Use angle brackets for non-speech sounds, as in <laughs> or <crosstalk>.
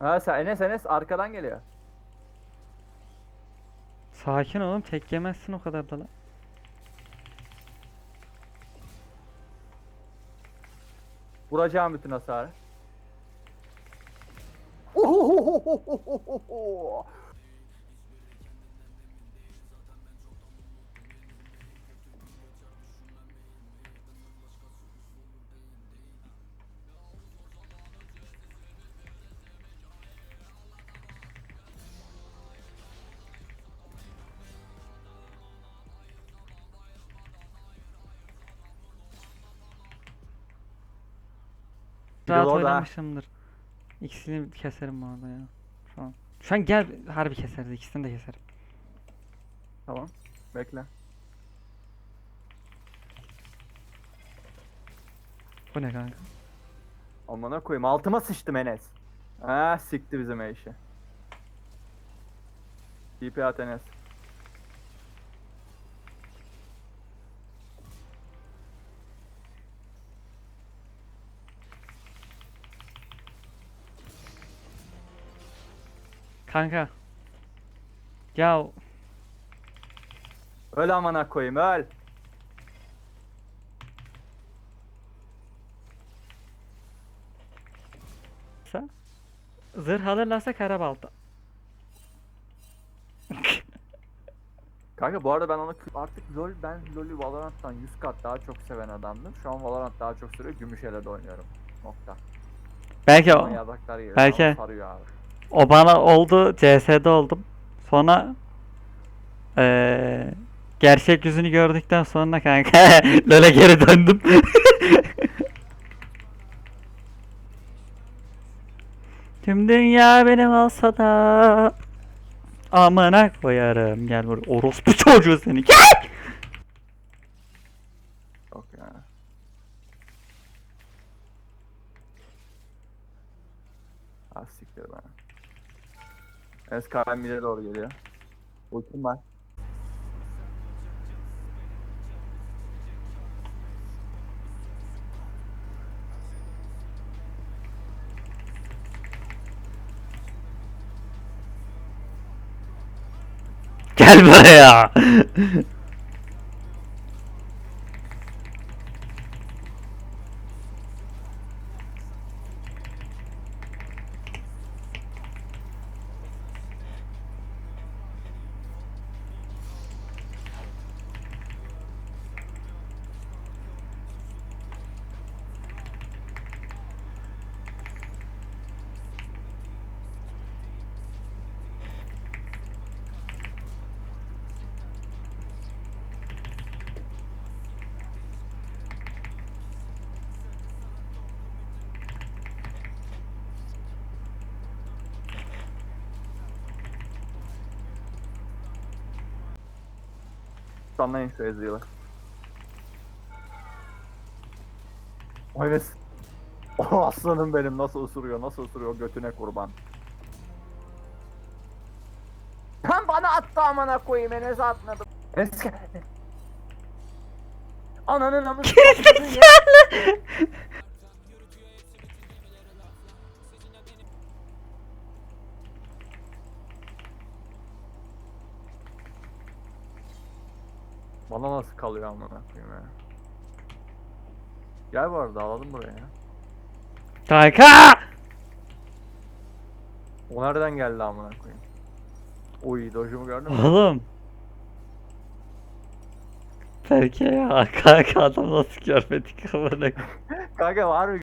Ha sen Enes Enes arkadan geliyor. Sakin oğlum tek yemezsin o kadar da lan. Vuracağım bütün hasarı. Rahat orada oynamışımdır. İkisini keserim bu arada ya. Şu an. Şu an gel harbi keseriz ikisini de keserim. Tamam. Bekle. Bu ne kanka? Amına koyayım altıma sıçtım Enes. Ha sikti bizim eşi. TP at Enes. Kanka. Ya Öl amına koyayım öl. sa zırh alırlarsa karabalta. Kanka bu arada ben onu artık LoL ben LoL'ü Valorant'tan 100 kat daha çok seven adamdım. Şu an Valorant daha çok sürüyor. Gümüşele de oynuyorum. Nokta. Belki Ama o, geliyor. belki- ama Sarıyor abi. O bana oldu CS'de oldum. Sonra eee gerçek yüzünü gördükten sonra kanka <laughs> LoL'e geri döndüm. <laughs> Tüm dünya benim olsa da amına koyarım gel buraya orospu çocuğu seni gel. Yok bana. Enes Karamil'e doğru geliyor. Ultim var. Gel buraya. Sanlayın şu Ezreal'ı. O Enes. O aslanım benim nasıl ısırıyor nasıl ısırıyor götüne kurban. Hem bana attı amına koyayım Enes'e atmadım. Enes gel. Ananın amı. Bana nasıl kalıyor amına koyayım ya. Gel bu arada alalım buraya ya. Kanka. O nereden geldi amına koyayım? Oy dojumu gördün mü? Oğlum. Belki ya <laughs> kanka adam nasıl görmedik amına Kanka var mı